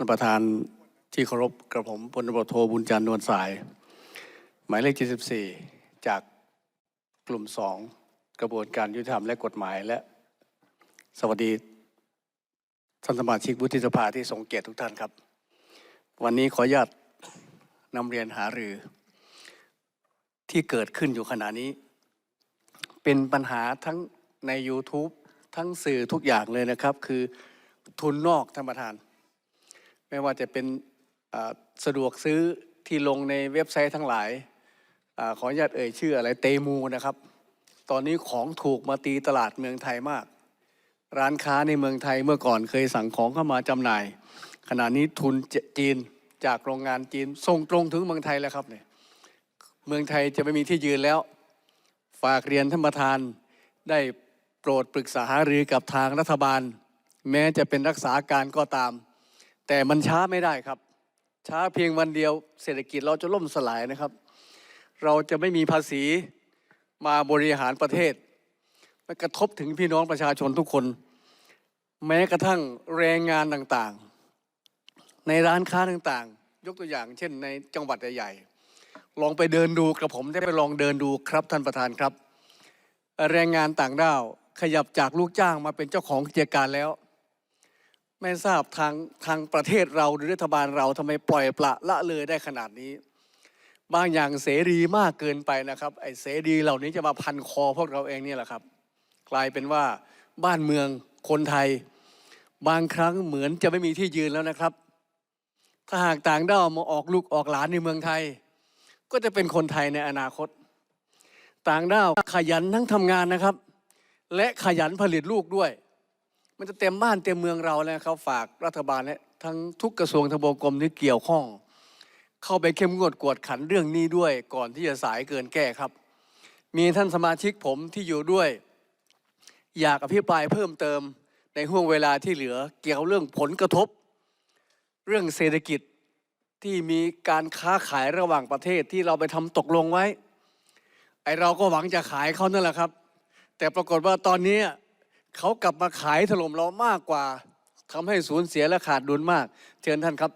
ท่านประธานที่เคารพกระผมพลตำรวจโทบุญจันทร์นวลสาย หมายเลข 74 จากกลุ่ม 2 กระบวนการยุติธรรมและกฎหมายและ สวัสดีท่านสมาชิกวุฒิสภาที่ทรงเกียรติทุกท่านครับ วันนี้ขออนุญาตนำเรียนหารือ ที่เกิดขึ้นอยู่ขณะนี้ เป็นปัญหาทั้งใน YouTube ทั้งสื่อทุกอย่างเลยนะครับ คือทุนนอกท่านประธาน ไม่ว่าจะเป็นสะดวกซื้อที่ลงในเว็บไซต์ทั้งหลายอขออนุญาตเอ่ยชื่ออะไรเตมูนะครับ ตอนนี้ของถูกมาตีตลาดเมืองไทยมาก ร้านค้าในเมืองไทยเมื่อก่อนเคยสั่งของเข้ามาจำหน่าย ขณะนี้ทุนจีนจากโรงงานจีนส่งตรงถึงเมืองไทยแล้วครับเนี่ยเมืองไทยจะไม่มีที่ยืนแล้ว ฝากเรียนท่านประธานได้โปรดปรึกษาหารือกับทางรัฐบาล แม้จะเป็นรักษาการก็ตาม แต่มันช้าไม่ได้ครับ ช้าเพียงวันเดียวเศรษฐกิจเราจะล่มสลายนะครับ เราจะไม่มีภาษีมาบริหารประเทศมันกระทบถึงพี่น้องประชาชนทุกคน แม้กระทั่งแรงงานต่างๆ ในร้านค้าต่างๆ ยกตัวอย่าง เช่นในจังหวัดใหญ่ๆลองไปเดินดูกระผมได้ไปลองเดินดูครับท่านประธานครับ แรงงานต่างด้าวขยับจากลูกจ้างมาเป็นเจ้าของกิจการแล้ว ไม่ทราบทางทางประเทศเราหรือรัฐบาลเราทำไมปล่อยปละละเลยได้ขนาดนี้ บางอย่างเสรีมากเกินไปนะครับไอ้เสรีเหล่านี้จะมาพันคอพวกเราเองเนี่ยแหละครับ กลายเป็นว่าบ้านเมืองคนไทย บางครั้งเหมือนจะไม่มีที่ยืนแล้วนะครับ ถ้าหากต่างด้าวมาออกลูกออกหลานในเมืองไทย ก็จะเป็นคนไทยในอนาคต ต่างด้าวขยันทั้งทำงานนะครับ และขยันผลิตลูกด้วย มันจะเต็มบ้านเต็มเมืองเราแล้วครับฝากรัฐบาลและทั้งทุกกระทรวงทบวงกรมที่เกี่ยวข้อง เข้าไปเข้มงวดกวดขันเรื่องนี้ด้วย ก่อนที่จะสายเกินแก้ครับ มีท่านสมาชิกผมที่อยู่ด้วย อยากอภิปรายเพิ่มเติมในห่วงเวลาที่เหลือเกี่ยวเรื่องผลกระทบ เรื่องเศรษฐกิจที่มีการค้าขายระหว่างประเทศที่เราไปทำตกลงไว้ ไอเราก็หวังจะขายเขานั่นแหละครับ แต่ปรากฏว่าตอนนี้ เขากลับมาขายถล่มเรามากกว่าทำให้สูญเสียและขาดดุลมาก เชิญท่านครับ